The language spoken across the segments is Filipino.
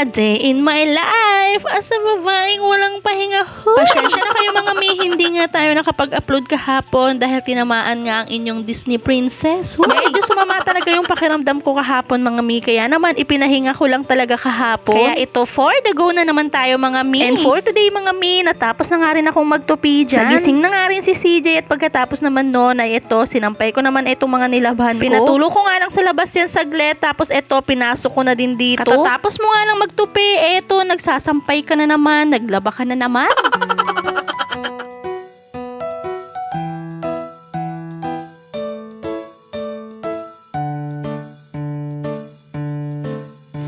A day in my life as a babaeng walang pahinga. Hu! Pasensya na kayo mga mi, hindi nga tayo nakapag-upload kahapon dahil tinamaan nga ang inyong Disney princess. Huy! Medyo sumama talaga yung pakiramdam ko kahapon mga mi, kaya naman ipinahinga ko lang talaga kahapon. Kaya ito, for the go na naman tayo mga mi. And for today mga mi, natapos na nga rin akong magtupi dyan. Nagising na nga rin si CJ at pagkatapos naman noon ay ito, sinampay ko naman itong mga nilabhan ko. Pinatulo ko nga lang sa labas yan saglit, tapos ito, pinasok ko na din dito. Katatapos mo nga lang magtupi, eto, nagsasampay ka na naman, naglaba ka na naman.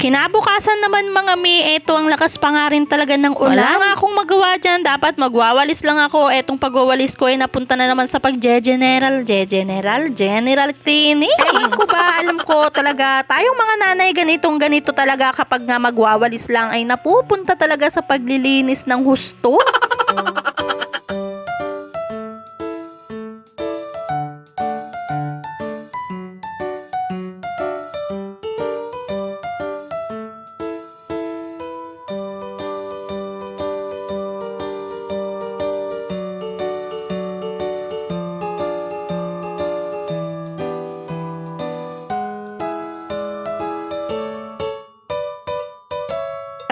Kinabukasan naman mga mi, eto ang lakas pa nga rin talaga ng ulan. Wala nga akong magawa dyan, dapat magwawalis lang ako. Etong pagwawalis ko ay napunta na naman sa pag-general, general, general cleaning. Ewan ko ba, alam ko talaga, tayong mga nanay ganitong ganito talaga kapag nga magwawalis lang ay napupunta talaga sa paglilinis ng husto.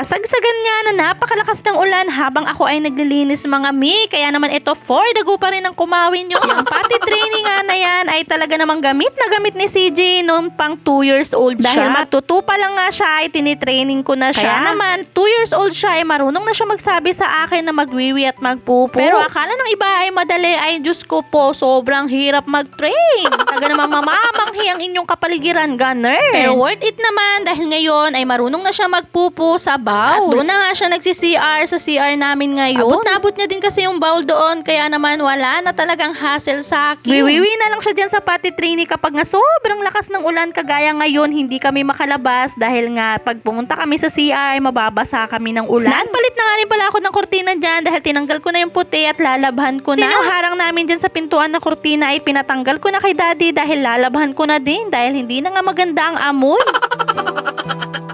Kasagsagan nga na napakalakas ng ulan habang ako ay naglilinis mga mi. Kaya naman ito for the go pa rin ang kumawin nyo. Yung pati training nga na yan ay talaga namang gamit na gamit ni CJ noong pang 2 years old siya. Dahil magtutu pa lang nga siya ay tinitraining ko na siya. Kaya naman 2 years old siya ay marunong na siya magsabi sa akin na magwiwi at magpupo. Pero akala ng iba ay madali ay Diyos ko po sobrang hirap mag-train. Taga namang mamamanghi ang inyong kapaligiran gunner. Pero worth it naman dahil ngayon ay marunong na siya magpupo sa bowl. At doon na nga siya nagsi-CR sa CR namin ngayon. Abot na abot niya din kasi yung bowl doon. Kaya naman wala na talagang hassle sa akin. Wiwiwi na lang siya dyan sa pati trainee kapag nga sobrang lakas ng ulan kagaya ngayon hindi kami makalabas dahil nga pag pumunta kami sa CR ay mababasa kami ng ulan. Nagpalit na nga rin pala ako ng kortina dyan dahil tinanggal ko na yung puti at lalabhan ko na. Yung harang namin dyan sa pintuan na kortina ay pinatanggal ko na kay daddy dahil lalabhan ko na din dahil hindi na nga maganda ang amoy.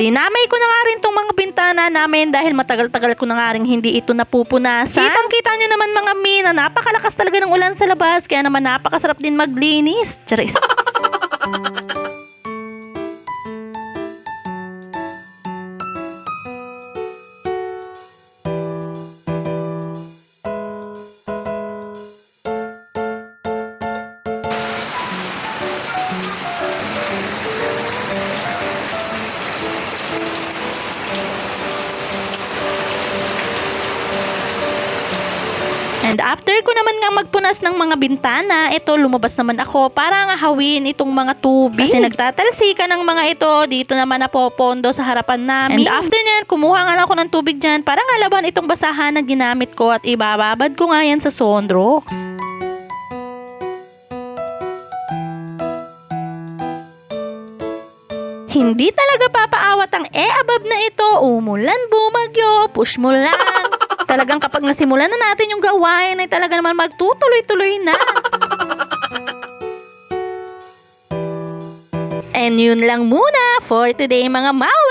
Dinamay ko na nga rin tong mga bintana namin dahil matagal-tagal ko na nga rin hindi ito napupunasan. Kitang-kita nyo naman mga mi na napakalakas talaga ng ulan sa labas kaya naman napakasarap din maglinis. Charis. And after ko naman nga magpunas ng mga bintana, ito lumabas naman ako para nga hawin itong mga tubig. Kasi nagtatalsika ng mga ito, dito naman napopondo sa harapan namin. And after nyan, kumuha nga ako ng tubig dyan para nga laban itong basahan na ginamit ko at ibababad ko nga yan sa Sonrox. Hindi talaga papaawat ang e-above na ito. Umulan, bumagyo, push mo lang. Talagang kapag nasimulan na natin yung gawain ay talaga naman magtutuloy-tuloy na. And yun lang muna for today mga mawe.